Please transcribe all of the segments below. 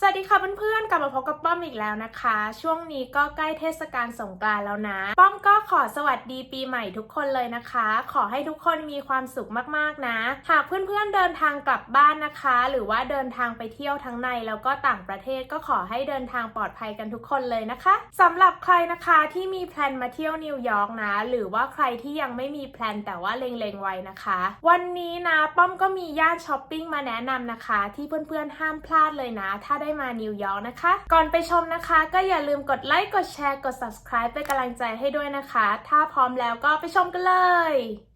สวัสดีค่ะเพื่อนๆ กลับมาพบกับป้อมอีกแล้วนะคะ ช่วงนี้ก็ใกล้เทศกาลสงกรานต์แล้วนะ ป้อมก็ขอสวัสดีปีใหม่ทุกคนเลยนะคะ ขอให้ทุกคนมีความสุขมากๆนะ หากเพื่อนๆเดินทางกลับบ้านนะคะ หรือว่าเดินทางไปเที่ยวทั้งในแล้วก็ต่างประเทศก็ขอให้เดินทางปลอดภัยกันทุกคนเลยนะคะสำหรับใครนะคะที่มีแพลนมาเที่ยวนิวยอร์กนะ หรือว่าใครที่ยังไม่มีแพลนแต่ว่าเล็งๆไว้นะคะ วันนี้นะป้อมก็มีย่านช้อปปิ้งมาแนะนำนะคะ ที่เพื่อนๆห้ามพลาดเลยนะ ถ้าได้มานิวยอร์กนะคะ ก่อนไปชมนะคะ ก็อย่าลืมกดไลค์ กดแชร์ กด subscribe เป็นกำลังใจให้ด้วยนะคะ ถ้าพร้อมแล้วก็ไปชมกันเลย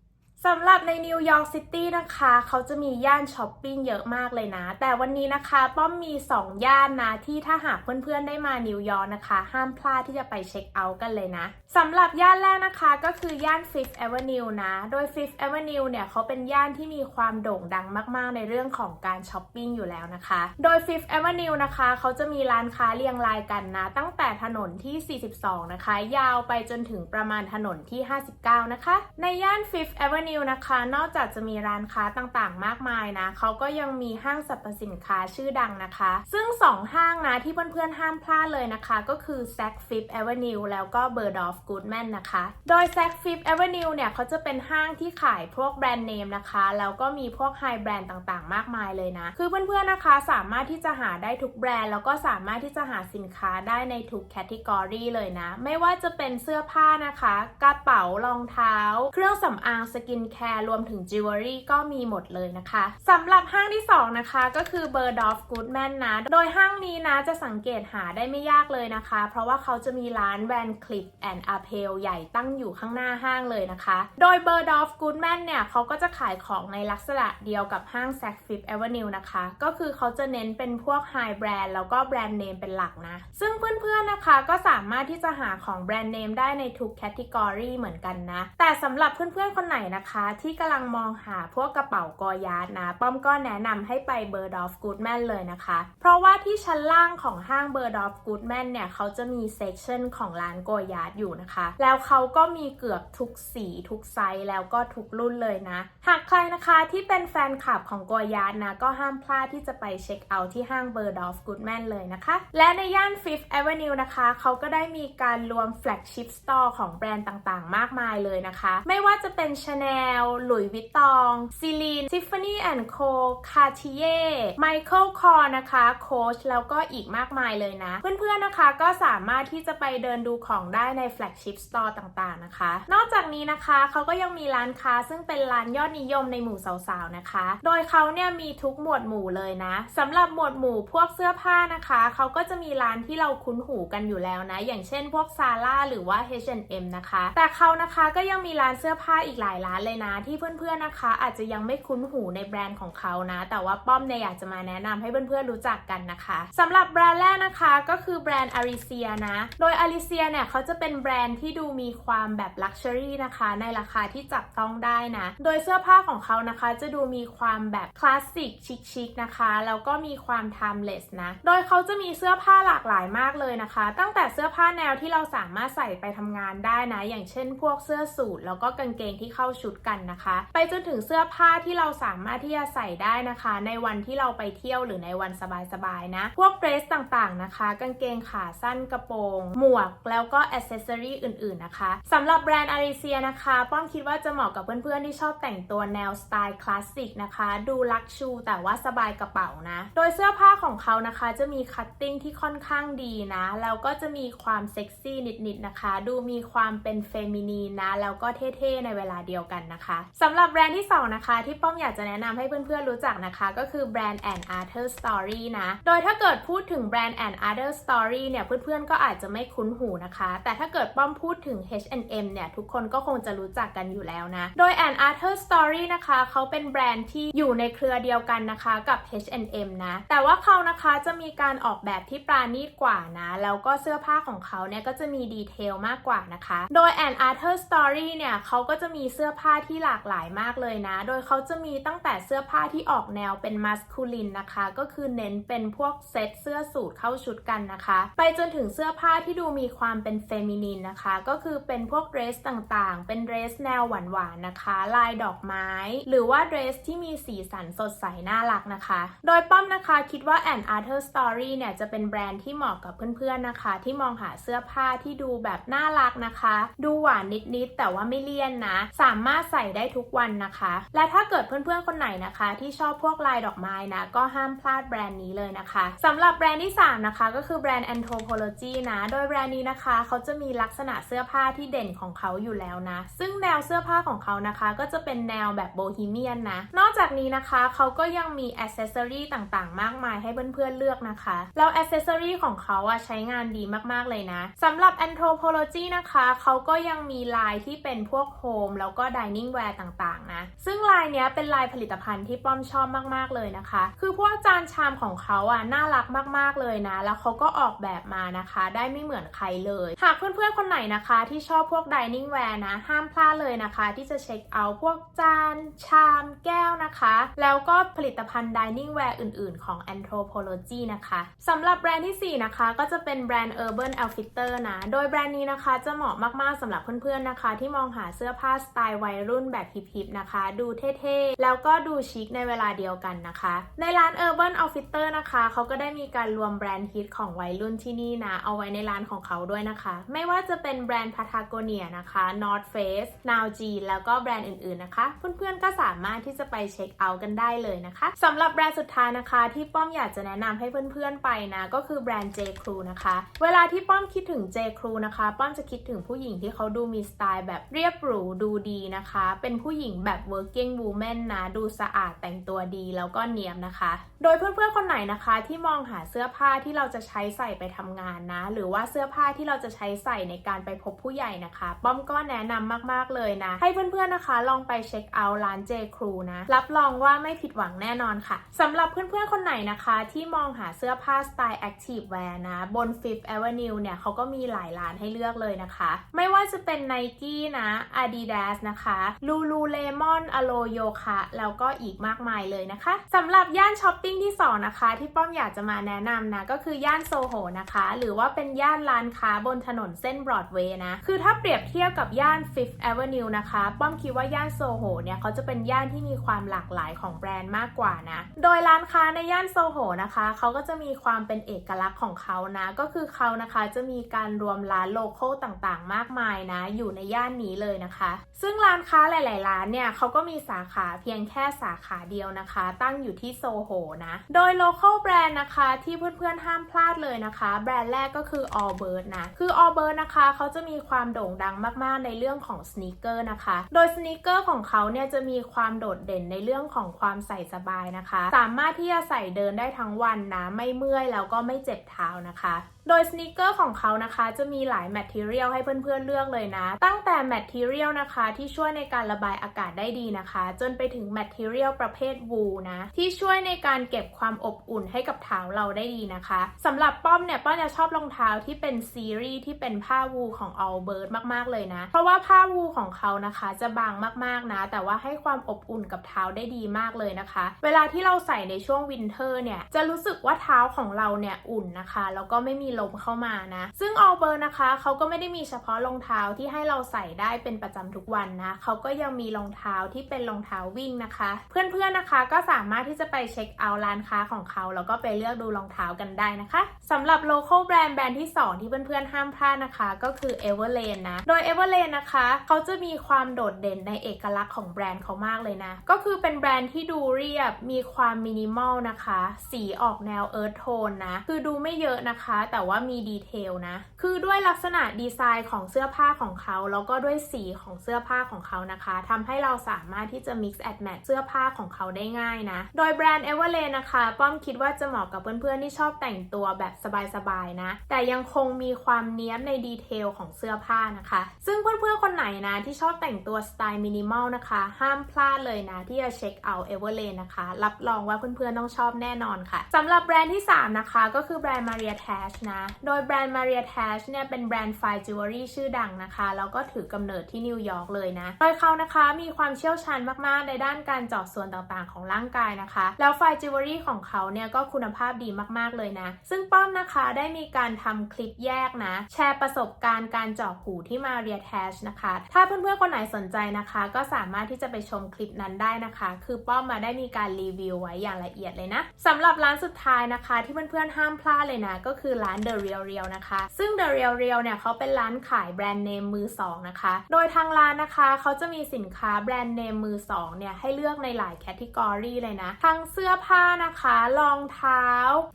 สำหรับในนิวยอร์กซิตี้นะคะ เขาจะมีย่านช้อปปิ้งเยอะมากเลยนะ แต่วันนี้นะคะป้อมมี 2 ย่านนะ ที่ถ้าหากเพื่อนๆได้มานิวยอร์กนะคะ ห้ามพลาดที่จะไปเช็คเอาท์กันเลยนะสำหรับย่านแรกนะคะก็คือย่าน Fifth Avenue นะ โดย Fifth Avenue เนี่ยเขาเป็นย่านที่มีความโด่งดังมากๆ ในเรื่องของการช้อปปิ้งอยู่แล้วนะคะ โดย Fifth Avenue นะคะเขาจะมีร้านค้าเรียงรายกันนะ ตั้งแต่ถนนที่ 42 นะคะ ยาวไปจนถึงประมาณถนนที่ 59 นะคะ ในย่าน Fifth Avenue นะคะ นอกจากจะมีร้านค้าต่างๆ มากมายนะเขาก็ยังมีห้างสรรพสินค้าชื่อดังนะคะ ซึ่ง 2 ห้างนะที่เพื่อนๆห้ามพลาดเลยนะคะ ก็คือ s a k Fifth Avenue แล้วก็ Berdorf Goodman นะคะ โดย s a k Fifth Avenue เนี่ยเขาจะเป็นห้างที่ขายพวกแบรนด์เนมนะคะ แล้วก็มีพวกไฮแบรนด์ต่างๆ มากมายเลยนะ คือเพื่อนๆนะคะสามารถที่จะหาได้ทุกแบรนด์ แล้วก็สามารถที่จะหาสินค้าได้ในทุกแคตตากรีเลยนะ ไม่ว่าจะเป็นเสื้อผ้านะคะ กระเป๋ารองเท้า เครื่องสำอางสกินแคร์รวมถึงจิวเวลรี่ก็มีหมดเลยนะคะสำหรับห้างที่ 2 นะคะก็คือ Berdorf Goodman นะ โดยห้างนี้นะจะสังเกตหาได้ไม่ยากเลยนะคะ เพราะว่าเขาจะมีร้านแวนคลิปแอนด์อาเพลใหญ่ตั้งอยู่ข้างหน้าห้างเลยนะคะ โดย Berdorf Goodman เนี่ยเขาก็จะขายของในลักษณะเดียวกับห้าง Saks Fifth Avenue นะคะ ก็คือเขาจะเน้นเป็นพวกไฮแบรนด์แล้วก็แบรนด์เนมเป็นหลักนะ ซึ่งเพื่อนๆนะคะก็สามารถที่จะหาของแบรนด์เนมได้ในทุกแคตตากรีเหมือนกันนะ แต่สำหรับเพื่อนๆคนไหนนะคะที่กำลังมองหาพวกกระเป๋ากอยาร์ดนะ ป้อมก็แนะนำให้ไป Bergdorf Goodman เลยนะคะ เพราะว่าที่ชั้นล่างของห้าง Bergdorf Goodman เนี่ย เขาจะมีเซกชันของร้านโกยาร์ดอยู่นะคะ แล้วเขาก็มีเกือบทุกสีทุกไซส์แล้วก็ทุกรุ่นเลยนะ หากใครนะคะที่เป็นแฟนคลับของโกยาร์ดนะ ก็ห้ามพลาดที่จะไปเช็คเอาท์ที่ห้าง Bergdorf Goodman เลยนะคะ และในย่าน Fifth Avenue นะคะเขาก็ได้มีการรวม flagship store ของแบรนด์ต่างๆ มากมายเลยนะคะ ไม่ว่าจะเป็น Chanel หลุยวิตตองซีลีน Tiffany Co Cartier Michael Kors นะคะ Coach แล้วก็อีกมากมายเลยนะ เพื่อนๆนะคะก็สามารถที่จะไปเดินดูของได้ใน flagship store ต่างๆนะคะ นอกจากนี้นะคะเขาก็ยังมีร้านค้าซึ่งเป็นร้านยอดนิยมในหมู่สาวๆนะคะ โดยเขาเนี่ยมีทุกหมวดหมู่เลยนะสำหรับหมวดหมู่พวกเสื้อผ้านะคะเขาก็จะมีร้านที่เราคุ้นหูกันอยู่แล้วนะ อย่างเช่นพวกซาร่าหรือว่า H&M นะคะ แต่เขานะคะก็ยังมีร้านเสื้อผ้าอีกหลายร้านเลยนะที่เพื่อนๆนะคะ อาจจะยังไม่คุ้นหูในแบรนด์ของเขานะ แต่ว่าป้อมเนี่ยอยากจะมาแนะนำให้เพื่อนๆรู้จักกันนะคะสำหรับแบรนด์แรกนะคะก็คือแบรนด์ Aricia นะ โดย Aricia เนี่ยเขาจะเป็นแบรนด์ที่ดูมีความแบบลักชัวรี่นะคะ ในราคาที่จับต้องได้นะ โดยเสื้อผ้าของเขานะคะ จะดูมีความแบบคลาสสิกชิคๆนะคะแล้วก็มีความ timeless นะ โดยเขาจะมีเสื้อผ้าหลากหลายมากเลยนะคะ ตั้งแต่เสื้อผ้าแนวที่เราสามารถใส่ไปทำงานได้นะ อย่างเช่น พวกเสื้อสูทแล้วก็กางเกงที่เข้าชุดกันนะคะ ไปจนถึงเสื้อผ้าที่เราสามารถที่จะใส่ได้นะคะ ในวันที่เราไปเที่ยวหรือในวันสบายๆนะ พวกเดรสต่างๆนะคะ กางเกงขาสั้นกระโปรง หมวกแล้วก็อ c เซสซอรีอื่นๆนะคะสำหรับแบรนด์อาริเซียนะคะป้อมคิดว่าจะเหมาะกับเพื่อนๆที่ชอบแต่งตัวแนวสไตล์คลาสสิกนะคะ ดูลักชูแต่ว่าสบายกระเป๋านะ โดยเสื้อผ้าของเขานะคะจะมีคัตติ้งที่ค่อนข้างดีนะ แล้วก็จะมีความเซ็กซี่นิดๆนะคะ ดูมีความเป็นเฟมินีนนะ แล้วก็เท่ๆในเวลาเดียวกันนะคะสำหรับแบรนด์ที่สองนะคะ ที่ป้อมอยากจะแนะนำให้เพื่อนๆรู้จักนะคะ ก็คือแบรนด์ and Arthur Story นะ โดยถ้าเกิดพูดถึงแบรนด์ and Arthur Story เนี่ยเพื่อนๆก็อาจจะไม่คุ้นหูนะคะ แต่ถ้าเกิดป้อมพูดถึง H&M เนี่ยทุกคนก็คงจะรู้จักกันอยู่แล้วนะ โดย and Arthur Story นะคะเขาเป็นแบรนด์ที่อยู่ในเครือเดียวกันนะคะกับ H&M นะ แต่ว่าเขานะคะจะมีการออกแบบที่ปราณีตกว่านะ แล้วก็เสื้อผ้าของเขาเนี่ยก็จะมีดีเทลมากกว่านะคะ โดย and Arthur Story เนี่ยเขาก็จะมีเสื้อผ้าาที่หลากหลายมากเลยนะ โดยเขาจะมีตั้งแต่เสื้อผ้าที่ออกแนวเป็นมัสคูลินนะคะ ก็คือเน้นเป็นพวกเซ็ตเสื้อสูทเข้าชุดกันนะคะ ไปจนถึงเสื้อผ้าที่ดูมีความเป็นเฟมินินนะคะ ก็คือเป็นพวกเดรสต่างๆ เป็นเดรสแนวหวานๆนะคะ ลายดอกไม้ หรือว่าเดรสที่มีสีสันสดใสน่ารักนะคะ โดยป้อมนะคะคิดว่า and Arthur Story เนี่ยจะเป็นแบรนด์ที่เหมาะกับเพื่อนๆนะคะ ที่มองหาเสื้อผ้าที่ดูแบบน่ารักนะคะ ดูหวานนิดๆแต่ว่าไม่เลี่ยนนะ สามารถใส่ได้ทุกวันนะคะ และถ้าเกิดเพื่อนๆคนไหนนะคะ ที่ชอบพวกลายดอกไม้นะก็ห้ามพลาดแบรนด์นี้เลยนะคะสำหรับแบรนด์ที่ 3 นะคะ ก็คือแบรนด์ Anthropology นะ โดยแบรนด์นี้นะคะ เขาจะมีลักษณะเสื้อผ้าที่เด่นของเขาอยู่แล้วนะ ซึ่งแนวเสื้อผ้าของเขานะคะ ก็จะเป็นแนวแบบโบฮีเมียนนะ นอกจากนี้นะคะเขาก็ยังมีอ c เซสซอรี่ต่างๆ มากมายให้เพื่อนๆเลือกนะคะ แล้วอ c เซสซอรี่ของเขาอะใช้งานดีมากๆเลยนะสำหรับ Anthropology นะคะ เขาก็ยังมีลายที่เป็นพวกโฮมแล้วก็ dining wear ต่างๆนะ ซึ่งลายนี้เป็นลายผลิตภัณฑ์ที่ป้อมชอบมากๆเลยนะคะ คือพวกจานชามของเขาอะน่ารักมากๆเลยนะ แล้วเขาก็ออกแบบมานะคะ ได้ไม่เหมือนใครเลย หากเพื่อนๆคนไหนนะคะที่ชอบพวก dining wear นะ ห้ามพลาดเลยนะคะ ที่จะเช็คเอาพวกจาน ชาม แก้วนะคะ แล้วก็ผลิตภัณฑ์ dining wear อื่นๆ ของ Anthropology นะคะสำหรับแบรนด์ที่ 4 นะคะ ก็จะเป็นแบรนด์ Urban Outfitter นะ โดยแบรนด์นี้นะคะจะเหมาะมากๆสำหรับเพื่อนๆนะคะ ที่มองหาเสื้อผ้าสไตล์วัยรุ่นแบบฮิปๆนะคะ ดูเท่ๆ แล้วก็ดูชิคในเวลาเดียวกันนะคะ ในร้าน Urban Outfitter นะคะเขาก็ได้มีการรวมแบรนด์ฮิตของวัยรุ่นที่นี่นะ เอาไว้ในร้านของเขาด้วยนะคะ ไม่ว่าจะเป็นแบรนด์ Patagonia นะคะ North Face Now G แล้วก็แบรนด์อื่นๆนะคะ เพื่อนๆก็สามารถที่จะไปเช็คเอาท์กันได้เลยนะคะสำหรับแบรนด์สุดท้ายนะคะ ที่ป้อมอยากจะแนะนำให้เพื่อนๆไปนะก็คือแบรนด์ J Crew นะคะ เวลาที่ป้อมคิดถึง J Crew นะคะ ป้อมจะคิดถึงผู้หญิงที่เขาดูมีสไตล์แบบเรียบหรูดูดีนะคะนะคะ เป็นผู้หญิงแบบ working woman นะ ดูสะอาดแต่งตัวดีแล้วก็เนียมนะคะ โดยเพื่อนๆคนไหนนะคะที่มองหาเสื้อผ้าที่เราจะใช้ใส่ไปทำงานนะ หรือว่าเสื้อผ้าที่เราจะใช้ใส่ในการไปพบผู้ใหญ่นะคะ ป้อมก็แนะนำมากๆเลยนะ ให้เพื่อนๆนะคะ ลองไปเช็คเอาท์ร้าน J Crew นะ รับรองว่าไม่ผิดหวังแน่นอนค่ะสำหรับเพื่อนๆคนไหนนะคะที่มองหาเสื้อผ้าสไตล์ Active Wear นะ บน Fifth Avenue เนี่ยเขาก็มีหลายร้านให้เลือกเลยนะคะ ไม่ว่าจะเป็น Nike นะ Adidas นะคะ Lululemon Alo Yoka แล้วก็อีกมากมายเลยนะคะสำหรับย่านช้อปปิ้งที่ 2 นะคะ ที่ป้อมอยากจะมาแนะนำนะก็คือย่านโซโหนะคะ หรือว่าเป็นย่านร้านค้าบนถนนเส้นบรอดเวย์นะ คือถ้าเปรียบเทียบกับย่าน Fifth Avenue นะคะ ป้อมคิดว่าย่านโซโหเนี่ยเขาจะเป็นย่านที่มีความหลากหลายของแบรนด์มากกว่านะ โดยร้านค้าในย่านโซโหนะคะเขาก็จะมีความเป็นเอกลักษณ์ของเขานะ ก็คือเขานะคะจะมีการรวมร้านโลโก้ต่างๆ มากมายนะ อยู่ในย่านนี้เลยนะคะ ซึ่งร้านค้าหลาย ๆ ร้านเนี่ยเขาก็มีสาขาเพียงแค่สาขาเดียวนะคะ ตั้งอยู่ที่โซโหนะ โดยโลโก้แบรนด์นะคะที่เพื่อน ๆ ห้ามพลาดเลยนะคะ แบรนด์แรกก็คือ Allbird นะ คือ Allbird นะคะเขาจะมีความโด่งดังมาก ๆ ในเรื่องของสเนคเกอร์นะคะ โดยสเนคเกอร์ของเขาเนี่ยจะมีความโดดเด่นในเรื่องของความใส่สบายนะคะ สามารถที่จะใส่เดินได้ทั้งวันนะ ไม่เมื่อยแล้วก็ไม่เจ็บเท้านะคะโดยสเนคเกอร์ของเขานะคะ จะมีหลายแมทเทียลให้เพื่อนๆเลือกเลยนะ ตั้งแต่แมทเทียลนะคะที่ช่วยในการระบายอากาศได้ดีนะคะ จนไปถึงแมทเทอเรียลประเภทวูนะ ที่ช่วยในการเก็บความอบอุ่นให้กับเท้าเราได้ดีนะคะสำหรับป้อมเนี่ยป้อมจะชอบรองเท้าที่เป็นซีรีส์ที่เป็นผ้าวูของ Allbird มากๆเลยนะ เพราะว่าผ้าวูของเขานะคะ จะบางมากๆนะ แต่ว่าให้ความอบอุ่นกับเท้าได้ดีมากเลยนะคะ เวลาที่เราใส่ในช่วงวินเทอร์เนี่ยจะรู้สึกว่าเท้าของเราเนี่ยอุ่นนะคะแล้วก็ไม่มีลมเข้ามานะ ซึ่ง Allbird นะคะเขาก็ไม่ได้มีเฉพาะรองเท้าที่ให้เราใส่ได้เป็นประจำทุกวันนะเขาก็ยังมีรองเท้าที่เป็นรองเท้าวิ่งนะคะ เพื่อนๆนะคะก็สามารถที่จะไปเช็คเอาท์ร้านค้าของเขา แล้วก็ไปเลือกดูรองเท้ากันได้นะคะสำหรับโลโก้แบรนด์แบรนด์ที่ 2 ที่เพื่อนๆห้ามพลาดนะคะ ก็คือ Everlane นะ โดย Everlane นะคะเขาจะมีความโดดเด่นในเอกลักษณ์ของแบรนด์เขามากเลยนะ ก็คือเป็นแบรนด์ที่ดูเรียบมีความมินิมอลนะคะ สีออกแนวเอิร์ธโทนนะ คือดูไม่เยอะนะคะ แต่ว่ามีดีเทลนะ คือด้วยลักษณะดีไซน์ของเสื้อผ้าของเขา แล้วก็ด้วยสีของเสื้อผ้าของเขานะคะทำให้เราสามารถที่จะ mix and match เสื้อผ้าของเขาได้ง่ายนะ โดยแบรนด์ Everlane นะคะ ป้อมคิดว่าจะเหมาะกับเพื่อนๆ ที่ชอบแต่งตัวแบบสบายๆนะ แต่ยังคงมีความเนี้ยบในดีเทลของเสื้อผ้านะคะ ซึ่งเพื่อนๆ คนไหนนะที่ชอบแต่งตัวสไตล์มินิมอลนะคะ ห้ามพลาดเลยนะที่จะเช็คเอา Everlane นะคะ รับรองว่าเพื่อนๆ ต้องชอบแน่นอนค่ะสำหรับแบรนด์ที่ 3 นะคะก็คือแบรนด์ Maria Tash นะ โดยแบรนด์ Maria Tash เนี่ยเป็นแบรนด์ไฟจิวเวลรี่ชื่อดังนะคะ แล้วก็ถือกำเนิดที่นิวยอร์กเลยนะโดยเขานะคะมีความเชี่ยวชาญมากๆ ในด้านการเจาะส่วนต่างๆ ของร่างกายนะคะ แล้วไฟจิวเวลรี่ของเขาเนี่ยก็คุณภาพดีมากๆเลยนะ ซึ่งป้อมนะคะได้มีการทำคลิปแยกนะ แชร์ประสบการณ์การเจาะหูที่มาเรียแทชนะคะ ถ้าเพื่อนๆคนไหนสนใจนะคะ ก็สามารถที่จะไปชมคลิปนั้นได้นะคะ คือป้อมมาได้มีการรีวิวไว้อย่างละเอียดเลยนะสำหรับร้านสุดท้ายนะคะ ที่เพื่อนๆห้ามพลาดเลยนะ ก็คือร้าน The Real Real นะคะ ซึ่ง The Real Real เนี่ยเขาเป็นร้านขายแบรนด์เนมมือสองนะคะ โดยทางร้านนะคะเขาาจะมีสินค้าแบรนด์เนมมือสองเนี่ยให้เลือกในหลายแคตตากรีเลยนะ ทั้งเสื้อผ้านะคะ รองเท้า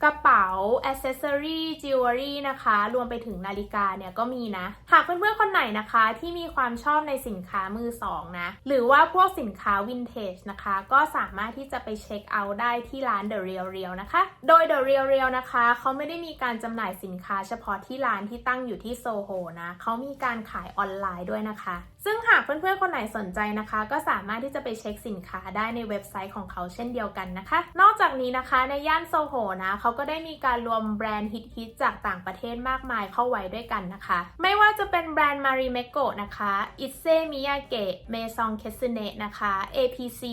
กระเป๋าอ c เซสซอรี่จิวเวลรี่นะคะ รวมไปถึงนาฬิกาเนี่ยก็มีนะ หากเพื่อนๆคนไหนนะคะที่มีความชอบในสินค้ามือสองนะ หรือว่าพวกสินค้าวินเทจนะคะ ก็สามารถที่จะไปเช็คเอาท์ได้ที่ร้าน The Real Real นะคะ โดย The Real Real นะคะ เขาไม่ได้มีการจำหน่ายสินค้าเฉพาะที่ร้านที่ตั้งอยู่ที่โซโหนะ เขามีการขายออนไลน์ด้วยนะคะซึ่งหากเพื่อนๆ คนไหนสนใจนะคะ ก็สามารถที่จะไปเช็คสินค้าได้ในเว็บไซต์ของเขาเช่นเดียวกันนะคะ นอกจากนี้นะคะในย่านโซโหนะเขาก็ได้มีการรวมแบรนด์ฮิตๆจากต่างประเทศมากมายเข้าไว้ด้วยกันนะคะ ไม่ว่าจะเป็นแบรนด์มาริเมโกะนะคะอิเซมิยาเกะเมซองเคสเนะนะคะ APC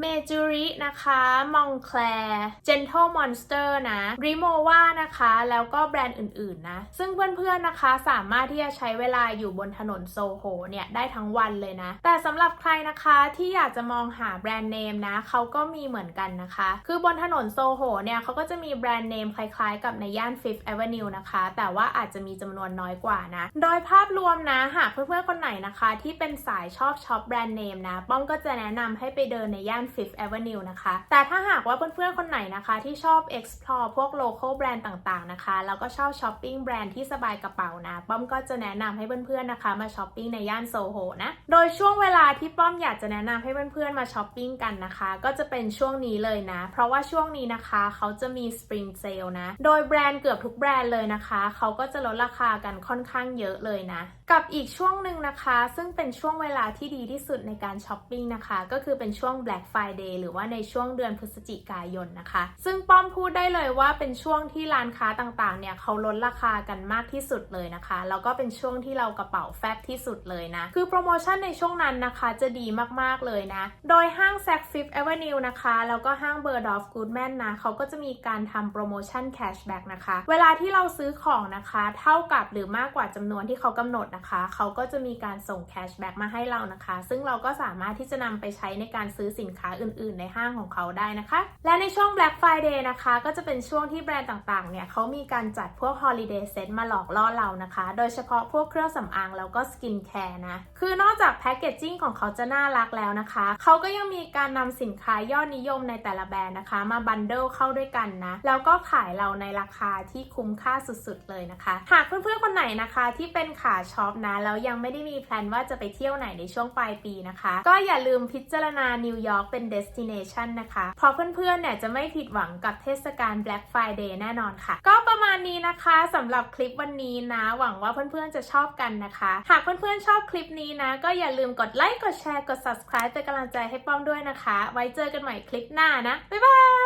เมจูรินะคะมองแคลร์เจน t l e Monster นะริโมวานะคะ แล้วก็แบรนด์อื่นๆนะซึ่งเพื่อนๆนะคะสามารถที่จะใช้เวลาอยู่บนถนนโซโหเนี่ยได้ทั้งวันเลยนะ แต่สำหรับใครนะคะที่อยากจะมองหาแบรนด์เนมนะเขาก็มีเหมือนกันนะคะ คือบนถนนโซโหเนี่ยเขาก็จะมีแบรนด์เนมคล้ายๆ กับในย่าน Fifth Avenue นะคะ แต่ว่าอาจจะมีจำนวนน้อยกว่านะ โดยภาพรวมนะหากเพื่อนๆคนไหนนะคะ ที่เป็นสายชอบช็อปแบรนด์เนมนะ ป้อมก็จะแนะนำให้ไปเดินในย่าน Fifth Avenue นะคะ แต่ถ้าหากว่าเพื่อนๆคนไหนนะคะที่ชอบ explore พวก local แบรนด์ต่างๆนะคะ แล้วก็ชอบช้อปปิ้งแบรนด์ที่สบายกระเป๋านะ ป้อมก็จะแนะนำให้เพื่อนๆนะคะ มาช้อปปิ้งในย่านโซโหนะ โดยช่วงเวลาที่ป้อมอยากจะแนะนำให้เพื่อนๆมาช้อปปิ้งกันนะคะ ก็จะเป็นช่วงนี้เลยนะ เพราะว่าช่วงนี้นะคะเขาจะมี spring sale นะ โดยแบรนด์เกือบทุกแบรนด์เลยนะคะ เขาก็จะลดราคากันค่อนข้างเยอะเลยนะ กับอีกช่วงหนึ่งนะคะ ซึ่งเป็นช่วงเวลาที่ดีที่สุดในการช้อปปิ้งนะคะ ก็คือเป็นช่วง Black Friday หรือว่าในช่วงเดือนพฤศจิกายนนะคะ ซึ่งป้อมพูดได้เลยว่าเป็นช่วงที่ร้านค้าต่างๆ เนี่ยเขาลดราคากันมากที่สุดเลยนะคะ แล้วก็เป็นช่วงที่เรากระเป๋าแฟบที่สุดเลยนะ คือโปรโมชั่นในช่วงนั้นนะคะจะดีมากๆเลยนะ โดยห้าง Saks Fifth Avenue นะคะ แล้วก็ห้าง Bird of Goodman นะเขาก็จะมีการทำโปรโมชั่น cashback นะคะ เวลาที่เราซื้อของนะคะ เท่ากับหรือมากกว่าจำนวนที่เขากำหนดนะคะ เขาก็จะมีการส่ง cashback มาให้เรานะคะ ซึ่งเราก็สามารถที่จะนำไปใช้ในการซื้อสินค้าอื่น ๆ ในห้างของเขาได้นะคะ และในช่วง Black Friday นะคะ ก็จะเป็นช่วงที่แบรนด์ต่างๆ เนี่ยเขามีการจัดพวก holiday set มาหลอกล่อเรานะคะ โดยเฉพาะพวกเครื่องสำอางแล้วก็สกินแคร์นะคืือนอกจากแพคเกจจิ้งของเขาจะน่ารักแล้วนะคะ เขาก็ยังมีการนำสินค้ายอดนิยมในแต่ละแบรนด์นะคะ มาบันเดิลเข้าด้วยกันนะ แล้วก็ขายเราในราคาที่คุ้มค่าสุดๆเลยนะคะ หากเพื่อนๆคนไหนนะคะที่เป็นขาช็อปนะแล้วยังไม่ได้มีแพลนว่าจะไปเที่ยวไหนในช่วงปลายปีนะคะ ก็อย่าลืมพิจารณานิวยอร์กเป็น destination นะคะ เพราะเพื่อนๆเนี่ยจะไม่ผิดหวังกับเทศกาล Black Friday แน่นอนค่ะ ก็ประมาณนี้นะคะสำหรับคลิปวันนี้นะ หวังว่าเพื่อนๆจะชอบกันนะคะ หากเพื่อนๆชอบคลิปนี้นะ ก็อย่าลืมกดไลค์ กดแชร์ กด subscribe เป็นกำลังใจให้ป้อมด้วยนะคะ ไว้เจอกันใหม่คลิปหน้านะ บ๊ายบาย